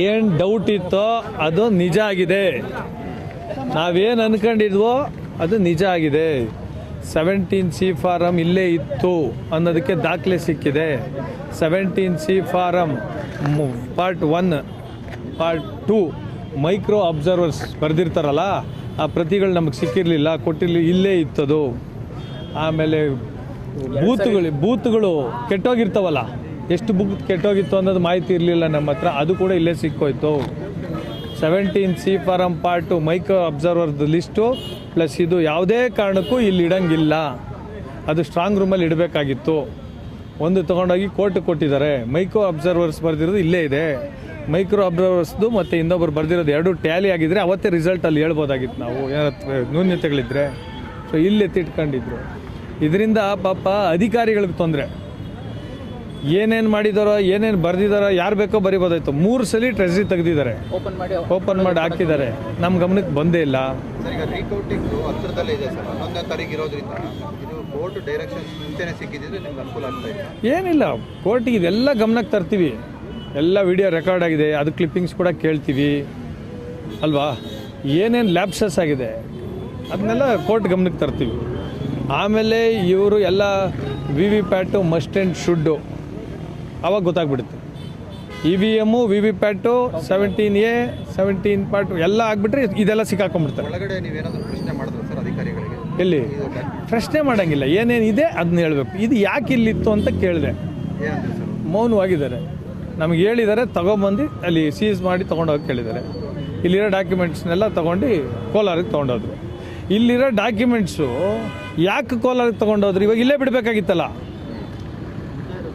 ಏನು ಡೌಟ್ ಇತ್ತೋ ಅದು ನಿಜ ಆಗಿದೆ. ನಾವೇನು ಅನ್ಕೊಂಡಿದ್ವೋ ಅದು ನಿಜ ಆಗಿದೆ. ಸೆವೆಂಟೀನ್ ಸಿ ಫಾರಮ್ ಇಲ್ಲೇ ಇತ್ತು ಅನ್ನೋದಕ್ಕೆ ದಾಖಲೆ ಸಿಕ್ಕಿದೆ. Seventeen C form part one part two micro observers ಬರೆದಿರ್ತಾರಲ್ಲ ಆ ಪ್ರತಿಗಳು ನಮಗೆ ಸಿಕ್ಕಿರಲಿಲ್ಲ ಕೊಟ್ಟಿರಲಿ ಇಲ್ಲೇ ಇತ್ತದು. ಆಮೇಲೆ ಬೂತ್ಗಳು ಬೂತ್ಗಳು ಕೆಟ್ಟೋಗಿರ್ತಾವಲ್ಲ. ಎಷ್ಟು ಬುಕ್ ಕೆಟ್ಟೋಗಿತ್ತು ಅನ್ನೋದು ಮಾಹಿತಿ ಇರಲಿಲ್ಲ ನಮ್ಮ ಹತ್ರ. ಅದು ಕೂಡ ಇಲ್ಲೇ ಸಿಕ್ಕೋಯ್ತು. Seventeen C form part micro ಅಬ್ಸರ್ವರ್ದು list plus ಇದು ಯಾವುದೇ ಕಾರಣಕ್ಕೂ ಇಲ್ಲಿ ಇಡಂಗಿಲ್ಲ. ಅದು ಸ್ಟ್ರಾಂಗ್ ರೂಮಲ್ಲಿ ಇಡಬೇಕಾಗಿತ್ತು. ಒಂದು ತೊಗೊಂಡೋಗಿ ಕೋರ್ಟ್ ಕೊಟ್ಟಿದ್ದಾರೆ. ಮೈಕ್ರೋ ಅಬ್ಸರ್ವರ್ಸ್ ಬರೆದಿರೋದು ಇಲ್ಲೇ ಇದೆ. ಮೈಕ್ರೋ ಅಬ್ಸರ್ವರ್ಸ್ದು ಮತ್ತು ಇನ್ನೊಬ್ಬರು ಬರೆದಿರೋದು ಎರಡು ಟ್ಯಾಲಿ ಆಗಿದ್ರೆ ಅವತ್ತೇ ರಿಸಲ್ಟಲ್ಲಿ ಹೇಳ್ಬೋದಾಗಿತ್ತು ನಾವು. ಏನಾದ್ರು ನ್ಯೂನ್ಯತೆಗಳಿದ್ರೆ. ಸೊ ಇಲ್ಲಿ ಎತ್ತಿಟ್ಕೊಂಡಿದ್ರು. ಇದರಿಂದ ಪಾಪ ಅಧಿಕಾರಿಗಳಿಗೆ ತೊಂದರೆ. ಏನೇನು ಮಾಡಿದಾರೋ ಏನೇನು ಬರೆದಿದಾರೋ ಯಾರು ಬೇಕೋ ಬರಿಬೋದಾಯ್ತು. ಮೂರು ಸಲ ಟ್ರೆಸರಿ ತೆಗೆದಿದ್ದಾರೆ. ಓಪನ್ ಮಾಡಿ ಓಪನ್ ಮಾಡಿ ಹಾಕಿದ್ದಾರೆ. ನಮ್ಮ ಗಮನಕ್ಕೆ ಬಂದೇ ಇಲ್ಲ. ಏನಿಲ್ಲ. ಕೋರ್ಟಿಗೆ ಇದೆಲ್ಲ ಗಮನಕ್ಕೆ ತರ್ತೀವಿ. ಎಲ್ಲ ವಿಡಿಯೋ ರೆಕಾರ್ಡ್ ಆಗಿದೆ. ಅದು ಕ್ಲಿಪ್ಪಿಂಗ್ಸ್ ಕೂಡ ಕೇಳ್ತೀವಿ. ಅಲ್ವಾ? ಏನೇನು ಲ್ಯಾಬ್ಸಸ್ ಆಗಿದೆ? ಅದನ್ನೆಲ್ಲ ಕೋರ್ಟ್ ಗಮನಕ್ಕೆ ತರ್ತೀವಿ. ಆಮೇಲೆ ಇವರು ಎಲ್ಲ V V PAT must and should ಅವಾಗ ಗೊತ್ತಾಗ್ಬಿಡುತ್ತೆ. E V M V V PAT seventeen A seventeen part ಎಲ್ಲ ಆಗಿಬಿಟ್ರೆ ಇದೆಲ್ಲ ಸಿಕ್ಕಾಕೊಂಡ್ಬಿಡ್ತಾರೆ ಒಳಗಡೆ ನೀವೇನಾದರೂ ಪ್ರಶ್ನೆ ಮಾಡಿದ್ರು ಸರ್ ಅಧಿಕಾರಿಗಳಿಗೆ? ಎಲ್ಲಿ? ಪ್ರಶ್ನೆ ಮಾಡೋಂಗಿಲ್ಲ. ಏನೇನಿದೆ ಅದನ್ನ ಹೇಳಬೇಕು. ಇದು ಯಾಕೆ ಇಲ್ಲಿತ್ತು ಅಂತ ಕೇಳಿದೆ. ಮೌನವಾಗಿದ್ದಾರೆ ನಮಗೆ ಹೇಳಿದ್ದಾರೆ ತಗೊಂಬಂದು ಅಲ್ಲಿ ಸೀಸ್ ಮಾಡಿ ತೊಗೊಂಡೋಗಿ ಕೇಳಿದ್ದಾರೆ ಇಲ್ಲಿರೋ ಡಾಕ್ಯುಮೆಂಟ್ಸ್ನೆಲ್ಲ ತೊಗೊಂಡು ಕೋಲಾರಿಗೆ ತೊಗೊಂಡೋದ್ರು. ಇಲ್ಲಿರೋ ಡಾಕ್ಯುಮೆಂಟ್ಸು ಯಾಕೆ ಕೋಲಾರಿಗೆ ತೊಗೊಂಡೋದ್ರು? ಇವಾಗ ಇಲ್ಲೇ ಬಿಡಬೇಕಾಗಿತ್ತಲ್ಲ.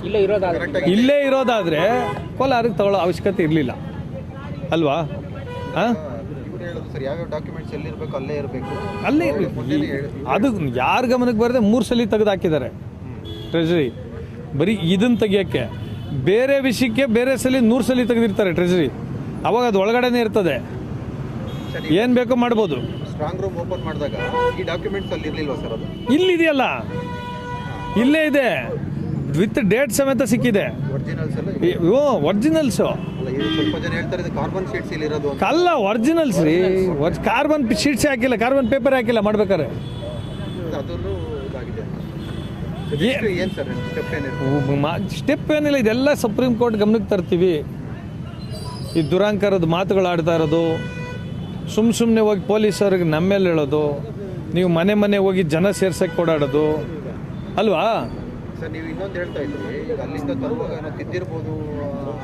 ಇಲ್ಲೇ ಇರೋದಾದ್ರೆ. ಕರೆಕ್ಟಾಗಿ ಇಲ್ಲೇ ಇರೋದಾದರೆ ಕೋಲಾರಕ್ಕೆ ತಗೊಳ್ಳೋ ಅವಶ್ಯಕತೆ ಇರಲಿಲ್ಲ. ಅಲ್ವಾ? ಹಾಂ ಅಲ್ಲೇ ಅದು ಯಾರ ಗಮನಕ್ಕೆ ಬರದೆ ಮೂರು ಸಲ ತೆಗೆದು ಹಾಕಿದ್ದಾರೆ. ಟ್ರೆಜರಿ ಬರೀ ಇದನ್ನು ತೆಗಿಯೋಕ್ಕೆ. ಬೇರೆ ವಿಷಯಕ್ಕೆ ಬೇರೆ ಸಲ ನೂರು ಸಲ ತೆಗೆದಿರ್ತಾರೆ ಟ್ರೆಜರಿ ಅವಾಗ ಅದು ಒಳಗಡೆನೇ ಇರ್ತದೆ. ಏನು ಬೇಕೋ ಮಾಡ್ಬೋದು. ಸ್ಟ್ರಾಂಗ್ ರೂಮ್ ಓಪನ್ ಮಾಡಿದಾಗ ಈ ಡಾಕ್ಯುಮೆಂಟ್ಸ್ ಅಲ್ಲಿ ಇರ್ಲಿಲ್ವಾ ಸರ್ ಅದು? ಇಲ್ಲಿದೆಯಲ್ಲ? ಇಲ್ಲೇ ಇದೆ. ವಿತ್ ಡೇಟ್ ಸಮೇತ ಸಿಕ್ಕಿದೆ. ಓ ಒರಿಜಿನಲ್ಸು ಅಲ್ಲ ಒರಿಜಿನಲ್ಸ್ ರೀ. ಕಾರ್ಬನ್ ಶೀಟ್ಸ್ ಹಾಕಿಲ್ಲ ಕಾರ್ಬನ್ ಪೇಪರ್ ಹಾಕಿಲ್ಲ ಸರ್ ಸ್ಟೆಪ್ ಏನಿಲ್ಲ ಇದೆಲ್ಲ ಸುಪ್ರೀಂ ಕೋರ್ಟ್ ಗಮನಕ್ಕೆ ತರ್ತೀವಿ. ಈ ದುರಾಂಕಾರದ ಮಾತುಗಳು ಆಡ್ತಾ ಇರೋದು. ಸುಮ್ಮ ಸುಮ್ಮನೆ ಹೋಗಿ ಪೊಲೀಸರಿಗೆ ನಮ್ಮ ಮೇಲೆ ಹೇಳೋದು. ನೀವು ಮನೆ ಮನೆ ಹೋಗಿ ಜನ ಸೇರ್ಸಕ್ಕೆ ಓಡಾಡೋದು. ಅಲ್ವಾ? ಸರ್ ನೀವು ಇನ್ನೊಂದು ಹೇಳ್ತಾ ಇದ್ರಿ ಈಗ ಅಲ್ಲಿಂದ ತರುವಾಗ ಏನೋ ತಿದ್ದಿರ್ಬೋದು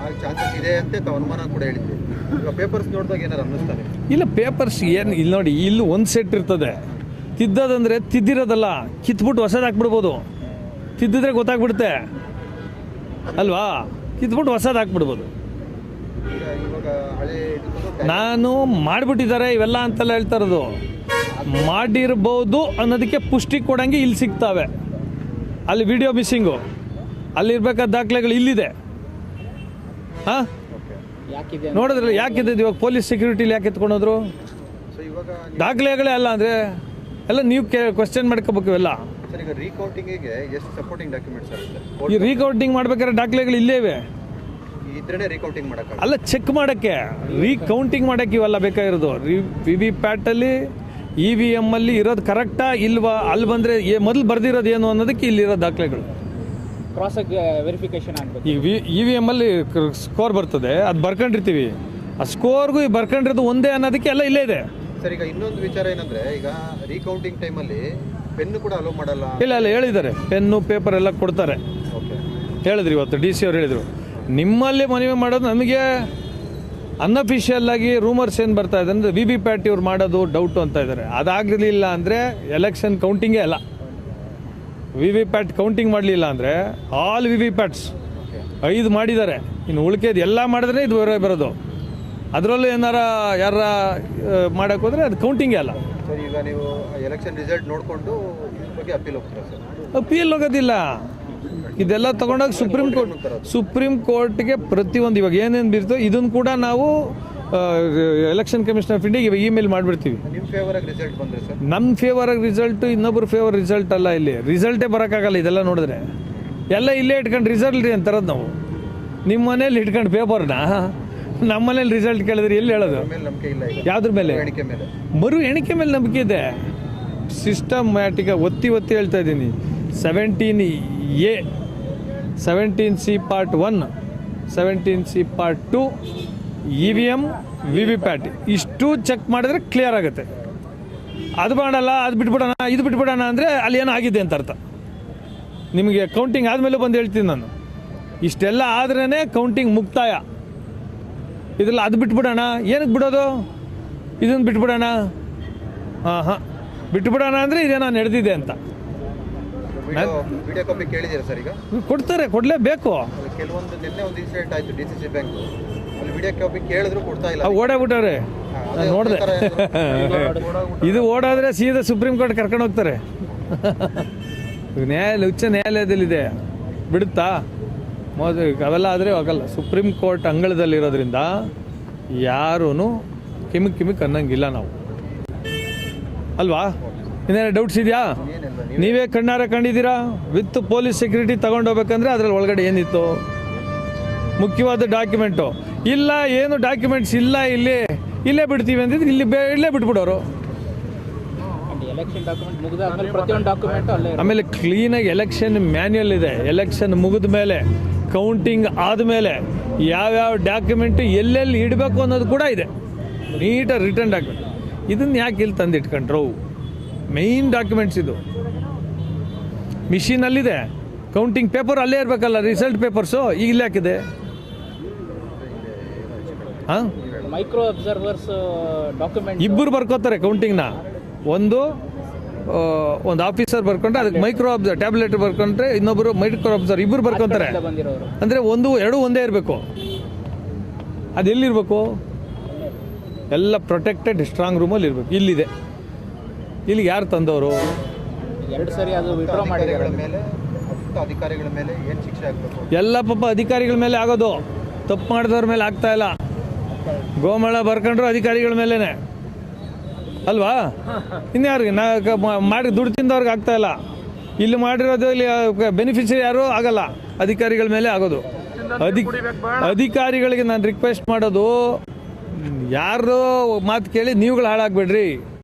ಆ ಚಾನ್ಸಸ್ ಇದೆ ಅಂತ ಅನುಮಾನ ಕೂಡ ಹೇಳಿದ್ರಿ. ಈಗ ಪೇಪರ್ಸ್ ನೋಡಿದಾಗ ಏನಾರು ಅನ್ನಿಸ್ತಾರೆ ಇಲ್ಲ ಪೇಪರ್ಸ್ ಏನು ಇಲ್ಲಿ ನೋಡಿ ಇಲ್ಲಿ ಒಂದು ಸೆಟ್ ಇರ್ತದೆ. ತಿದ್ದದಂದ್ರೆ ತಿದ್ದಿರೋದಲ್ಲ ಕಿತ್ಬಿಟ್ಟು ಹೊಸದು ಹಾಕ್ಬಿಡ್ಬೋದು. ತಿದ್ದಿದ್ರೆ ಗೊತ್ತಾಗ್ಬಿಡುತ್ತೆ. ಅಲ್ವಾ? ಕಿತ್ಬಿಟ್ಟು ಹೊಸದು ಹಾಕ್ಬಿಡ್ಬೋದು. ನಾನು ಮಾಡಿಬಿಟ್ಟಿದ್ದಾರೆ ಇವೆಲ್ಲ ಅಂತೆಲ್ಲ ಹೇಳ್ತಾ ಇರೋದು. ಮಾಡಿರ್ಬೋದು ಅನ್ನೋದಕ್ಕೆ ಪುಷ್ಟಿ ಕೊಡಂಗೆ ಇಲ್ಲಿ ಸಿಗ್ತಾವೆ. ಅಲ್ಲಿ ವಿಡಿಯೋ ಮಿಸ್ಸಿಂಗು ಅಲ್ಲಿರ್ಬೇಕಾದ ದಾಖಲೆಗಳು ಇಲ್ಲಿದೆ. ಹಾಂ? ನೋಡಿದ್ರಲ್ಲ ಯಾಕಿದೆ ಇವಾಗ ಪೊಲೀಸ್ ಸೆಕ್ಯೂರಿಟಿಲಿ ಯಾಕೆ ಎತ್ಕೊಂಡೋದ್ರು? ದಾಖಲೆಗಳೇ ಅಲ್ಲ ಅಂದರೆ ಎಲ್ಲ ನೀವು ಕೇ ಕ್ವಶನ್ ಮಾಡ್ಕೋಬೇಕು ಇವೆಲ್ಲ. ಈ ರೀಕೌಂಟಿಂಗ್ ಮಾಡ್ಬೇಕಾದ್ರೆ ದಾಖಲೆಗಳು ಇಲ್ಲೇ ಇವೆ. ಅಲ್ಲ ಚೆಕ್ ಮಾಡೋಕ್ಕೆ. ರೀಕೌಂಟಿಂಗ್ ಮಾಡೋಕ್ಕೆ ಇವೆಲ್ಲ ಬೇಕಾಗಿರೋದು. ವಿ ವಿ ಪ್ಯಾಟಲ್ಲಿ ಇ ವಿ ಎಮ್ಮಲ್ಲಿ ಇರೋದು ಕರೆಕ್ಟಾ ಇಲ್ವಾ? ಅಲ್ಲಿ ಬಂದರೆ ಮೊದಲು ಬರ್ದಿರೋದು ಏನು ಅನ್ನೋದಕ್ಕೆ ಇಲ್ಲಿರೋ ದಾಖಲೆಗಳು. ಕ್ರಾಸ್ ವೆರಿಫಿಕೇಶನ್ ಆಗಬೇಕು. ಈಗ ವಿ ಇ ವಿ ಎಮ್ಮಲ್ಲಿ ಸ್ಕೋರ್ ಬರ್ತದೆ ಅದು ಬರ್ಕೊಂಡಿರ್ತೀವಿ. ಆ ಸ್ಕೋರ್ಗೂ ಈ ಬರ್ಕೊಂಡಿರೋದು ಒಂದೇ ಅನ್ನೋದಕ್ಕೆ ಎಲ್ಲ ಇಲ್ಲೇ ಇದೆ. ಸರ್ ಈಗ ಇನ್ನೊಂದು ವಿಚಾರ ಏನಂದ್ರೆ ಈಗ ರೀಕೌಂಟಿಂಗ್ ಟೈಮಲ್ಲಿ ಪೆನ್ನು ಕೂಡ ಅಲೋ ಮಾಡಲ್ಲ. ಇಲ್ಲ ಇಲ್ಲ ಹೇಳಿದ್ದಾರೆ. ಪೆನ್ನು ಪೇಪರ್ ಎಲ್ಲ ಕೊಡ್ತಾರೆ. ಓಕೆ ಹೇಳಿದ್ರು ಇವತ್ತು ಡಿ ಸಿ ಅವ್ರು ಹೇಳಿದರು. ನಿಮ್ಮಲ್ಲಿ ಮನವಿ ಮಾಡೋದು ನಮಗೆ ಅನ್ಅಫಿಷಿಯಲ್ ಆಗಿ ರೂಮರ್ಸ್ ಏನು ಬರ್ತಾ ಇದೆ ಅಂದರೆ ವಿ ವಿ ಪ್ಯಾಟ್ ಇವ್ರು ಮಾಡೋದು ಡೌಟು ಅಂತ ಇದ್ದಾರೆ ಅದಾಗಲಿಲ್ಲ ಅಂದರೆ ಎಲೆಕ್ಷನ್ ಕೌಂಟಿಂಗೇ ಅಲ್ಲ. ವಿ ವಿ ಪ್ಯಾಟ್ ಕೌಂಟಿಂಗ್ ಮಾಡಲಿಲ್ಲ ಅಂದರೆ ಆಲ್ ವಿ ವಿ ಪ್ಯಾಟ್ಸ್ ಐದು ಮಾಡಿದ್ದಾರೆ. ಇನ್ನು ಉಳಿಕೆದು ಎಲ್ಲ ಮಾಡಿದ್ರೆ ಇದು ಬೇರೆ ಬರೋದು. ಅದರಲ್ಲೂ ಏನಾರ ಯಾರ ಮಾಡಕ್ಕೆ ಹೋದರೆ ಅದು ಕೌಂಟಿಂಗೇ ಅಲ್ಲ. ಸರ್ ಈಗ ನೀವು ಎಲೆಕ್ಷನ್ ರಿಸಲ್ಟ್ ನೋಡಿಕೊಂಡು ಅಪೀಲ್ ಹೋಗ್ತೀರಾ ಸರ್? ಅಪೀಲ್ ಹೋಗೋದಿಲ್ಲ. ಇದೆಲ್ಲ ತಗೊಂಡಾಗ ಸುಪ್ರೀಂ ಕೋರ್ಟ್ ಸುಪ್ರೀಂ ಕೋರ್ಟ್ಗೆ ಪ್ರತಿಯೊಂದು ಇವಾಗ ಏನೇನು ಬಿರ್ತೋ ಇದನ್ನು ಕೂಡ ನಾವು ಎಲೆಕ್ಷನ್ ಕಮಿಷನ್ ಆಫ್ ಇಂಡಿಯಾಗೆ ಇವಾಗ ಇಮೇಲ್ ಮಾಡಿಬಿಡ್ತೀವಿ. ನಮ್ಮ ನಮ್ಮ ಫೇವರಾಗಿ ರಿಸಲ್ಟ್ ಇನ್ನೊಬ್ಬರ ಫೇವರ್ ರಿಸಲ್ಟ್ ಅಲ್ಲ ಇಲ್ಲಿ. ರಿಸಲ್ಟೇ ಬರೋಕ್ಕಾಗಲ್ಲ ಇದೆಲ್ಲ ನೋಡಿದ್ರೆ. ಎಲ್ಲ ಇಲ್ಲೇ ಇಟ್ಕೊಂಡು ರಿಸಲ್ಟ್ ರೀ ಅಂತ ನಾವು. ನಿಮ್ಮ ಮನೇಲಿ ಇಟ್ಕೊಂಡು ಪೇಪರ್ನ ನಮ್ಮನೇಲಿ ರಿಸಲ್ಟ್ ಕೇಳಿದ್ರೆ ಎಲ್ಲಿ ಹೇಳೋದು? ಯಾವ್ದ್ರ ಮೇಲೆ? ಮರು ಎಣಿಕೆ ಮೇಲೆ. ನಂಬಿಕೆ ಇದೆ. ಸಿಸ್ಟಮ್ಯಾಟಿಕ್ ಒತ್ತಿ ಒತ್ತಿ ಹೇಳ್ತಾ ಇದ್ದೀನಿ. Seventeen A seventeen C part one, seventeen C part two, E V M V V PAT. ಇಷ್ಟು ಚೆಕ್ ಮಾಡಿದ್ರೆ ಕ್ಲಿಯರ್ ಆಗುತ್ತೆ. ಅದು ಮಾಡಲ್ಲ ಅದು ಬಿಟ್ಬಿಡೋಣ, ಇದು ಬಿಟ್ಬಿಡೋಣ ಅಂದರೆ ಅಲ್ಲಿ ಏನೋ ಆಗಿದೆ ಅಂತ ಅರ್ಥ. ನಿಮಗೆ ಕೌಂಟಿಂಗ್ ಆದಮೇಲೆ ಬಂದು ಹೇಳ್ತೀನಿ ನಾನು. ಇಷ್ಟೆಲ್ಲ ಆದ್ರೇ ಕೌಂಟಿಂಗ್ ಮುಕ್ತಾಯ. ಇದೆಲ್ಲ ಅದು ಬಿಟ್ಬಿಡೋಣ, ಏನಕ್ಕೆ ಬಿಡೋದು? ಇದನ್ನು ಬಿಟ್ಬಿಡೋಣ. ಹಾಂ ಹಾಂ ಬಿಟ್ಬಿಡೋಣ ಅಂದರೆ ಇದೇನೋ ನಡೆದಿದೆ ಅಂತ. ವಿಡಿಯೋ ವಿಡಿಯೋ ಕಾಪಿ ಕೇಳಿದ್ದೀರಾ ಸರ್ ಈಗ? ಕೊಡ್ತಾರೆ ಕೊಡಲೇಬೇಕು. ಕೆಲವೊಂದು ನಿನ್ನೆ ಒಂದು ಇನ್ಸಿಡೆಂಟ್ ಆಯ್ತು ಡಿ ಸಿ ಸಿ ಬ್ಯಾಂಕ್ ಅಲ್ಲಿ ವಿಡಿಯೋ ಕಾಪಿ ಕೇಳಿದ್ರು ಕೊಡ್ತಾ ಇಲ್ಲ. ಓಡಾಬಿಟ್ಟವ್ರೆ ನೋಡಿದೆ. ಇದು ಓಡಾದ್ರೆ ಸೀದಾ ಸುಪ್ರೀಂ ಕೋರ್ಟ್ ಕರ್ಕೊಂಡು ಹೋಗ್ತಾರೆ. ನ್ಯಾಯಾಲಯ ಉಚ್ಚ ನ್ಯಾಯಾಲಯದಲ್ಲಿದೆ. ಬಿಡುತ್ತಾ? ಮೋದಿ ಅವೆಲ್ಲ ಆದರೆ ಆಗಲ್ಲ. ಸುಪ್ರೀಂ ಕೋರ್ಟ್ ಅಂಗಳದಲ್ಲಿರೋದ್ರಿಂದ ಯಾರೂ ಕಿಮಿಕ್ ಕಿಮಿಕ್ ಅನ್ನಂಗಿಲ್ಲ ನಾವು. ಅಲ್ವಾ? ಇನ್ನೇನು ಡೌಟ್ಸ್ ಇದೆಯಾ? ನೀವೇ ಕಣ್ಣಾರೆ ಕಂಡಿದ್ದೀರಾ? ವಿತ್ ಪೊಲೀಸ್ ಸೆಕ್ಯೂರಿಟಿ ತಗೊಂಡೋಗ್ಬೇಕಂದ್ರೆ ಅದ್ರಲ್ಲಿ ಒಳಗಡೆ ಏನಿತ್ತು? ಮುಖ್ಯವಾದ ಡಾಕ್ಯುಮೆಂಟು ಇಲ್ಲ ಏನು ಡಾಕ್ಯುಮೆಂಟ್ಸ್ ಇಲ್ಲ ಇಲ್ಲಿ. ಇಲ್ಲೇ ಬಿಡ್ತೀವಿ ಅಂದಿದ್ರೆ ಇಲ್ಲಿ ಬೇ ಇಲ್ಲೇ ಬಿಟ್ಬಿಡೋರು. ಆಮೇಲೆ ಕ್ಲೀನಾಗಿ ಎಲೆಕ್ಷನ್ ಮ್ಯಾನ್ಯಲ್ ಇದೆ. ಎಲೆಕ್ಷನ್ ಮುಗಿದ ಮೇಲೆ ಕೌಂಟಿಂಗ್ ಆದಮೇಲೆ ಯಾವ್ಯಾವ ಡಾಕ್ಯುಮೆಂಟ್ ಎಲ್ಲೆಲ್ಲಿ ಇಡಬೇಕು ಅನ್ನೋದು ಕೂಡ ಇದೆ. ನೀಟಾಗಿ ರಿಟರ್ನ್ ಡಾಕ್ಯುಮೆಂಟ್ ಇದನ್ನ ಯಾಕೆ ಇಲ್ಲಿ ತಂದು ಇಟ್ಕೊಂಡ್ರು ಮೇಯ್ನ್ ಡಾಕ್ಯುಮೆಂಟ್ಸ್ ಇದು. ಮಿಷಿನಲ್ಲಿದೆ ಕೌಂಟಿಂಗ್ ಪೇಪರ್ ಅಲ್ಲೇ ಇರಬೇಕಲ್ಲ ರಿಸಲ್ಟ್ ಪೇಪರ್ಸು ಈಗ ಇಲ್ಲಿ ಹಾಕಿದೆ. ಹಾಂ? ಮೈಕ್ರೋ ಅಬ್ಸರ್ವರ್ಸ್ ಡಾಕ್ಯುಮೆಂಟ್ ಇಬ್ಬರು ಬರ್ಕೋತಾರೆ ಕೌಂಟಿಂಗ್ನ ಒಂದು ಒಂದು ಆಫೀಸರ್ ಬರ್ಕೊಂಡ್ರೆ ಅದಕ್ಕೆ ಮೈಕ್ರೋ ಅಬ್ಸರ್ ಟ್ಯಾಬ್ಲೆಟ್ ಬರ್ಕೊಂಡ್ರೆ ಇನ್ನೊಬ್ಬರು ಮೈಕ್ರೋ ಅಬ್ಸರ್ ಇಬ್ಬರು ಬರ್ಕೊತಾರೆ. ಅಂದರೆ ಒಂದು ಎರಡು ಒಂದೇ ಇರಬೇಕು. ಅದು ಎಲ್ಲಿರಬೇಕು ಎಲ್ಲ ಪ್ರೊಟೆಕ್ಟೆಡ್ ಸ್ಟ್ರಾಂಗ್ ರೂಮಲ್ಲಿ ಇರಬೇಕು ಇಲ್ಲಿದೆ. ಇಲ್ಲಿಗೆ ಯಾರು ತಂದವರು? ಎರಡು ಸರಿ ಅದು ವಿಡ್ರಾ ಅಧಿಕಾರಿಗಳ ಮಾಡಿದ್ದಾರೆ ಮೇಲೆ ಅಧಿಕಾರಿಗಳ ಮೇಲೆ ಏನು ಶಿಕ್ಷೆ ಆಗಬೇಕು? ಎಲ್ಲ ಪಾಪ ಅಧಿಕಾರಿಗಳ ಮೇಲೆ ಆಗೋದು. ತಪ್ಪು ಮಾಡಿದವ್ರ ಮೇಲೆ ಆಗ್ತಾ ಇಲ್ಲ. ಗೋಮಳ ಬರ್ಕೊಂಡ್ರು ಅಧಿಕಾರಿಗಳ ಮೇಲೇ ಅಲ್ವಾ? ಇನ್ಯಾರಿಗೆ? ನಾ ಮಾಡಿ ದುಡ್ಡು ತಿಂದವ್ರಿಗೆ ಆಗ್ತಾ ಇಲ್ಲ. ಇಲ್ಲಿ ಮಾಡಿರೋದು ಇಲ್ಲಿ ಬೆನಿಫಿಷರಿ ಯಾರು? ಆಗಲ್ಲ. ಅಧಿಕಾರಿಗಳ ಮೇಲೆ ಆಗೋದು. ಅಧಿ ಅಧಿಕಾರಿಗಳಿಗೆ ನಾನು ರಿಕ್ವೆಸ್ಟ್ ಮಾಡೋದು ಯಾರು ಮಾತು ಕೇಳಿ ನೀವುಗಳು ಹಾಳಾಗ್ಬೇಡ್ರಿ.